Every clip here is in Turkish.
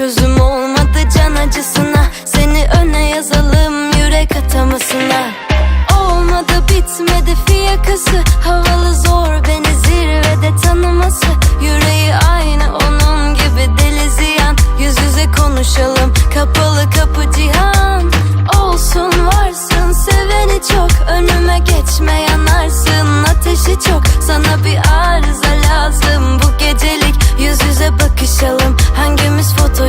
çözüm olmadı can acısına. Seni öne yazalım yürek atamasına. Olmadı bitmedi fiyakası. Havalı zor beni zirvede tanıması. Yüreği aynı onun gibi deli ziyan. Yüz yüze konuşalım kapalı kapı cihan. Olsun varsın seveni çok. Önüme geçme yanarsın Ateşi çok. Sana bir arıza lazım Bu gecelik. Yüz yüze bakışalım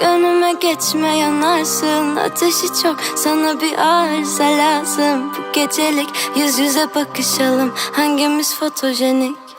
Önüme geçme yanarsın. Ateşi çok sana bir arıza lazım. Bu gecelik yüz yüze bakışalım. Hangimiz fotojenik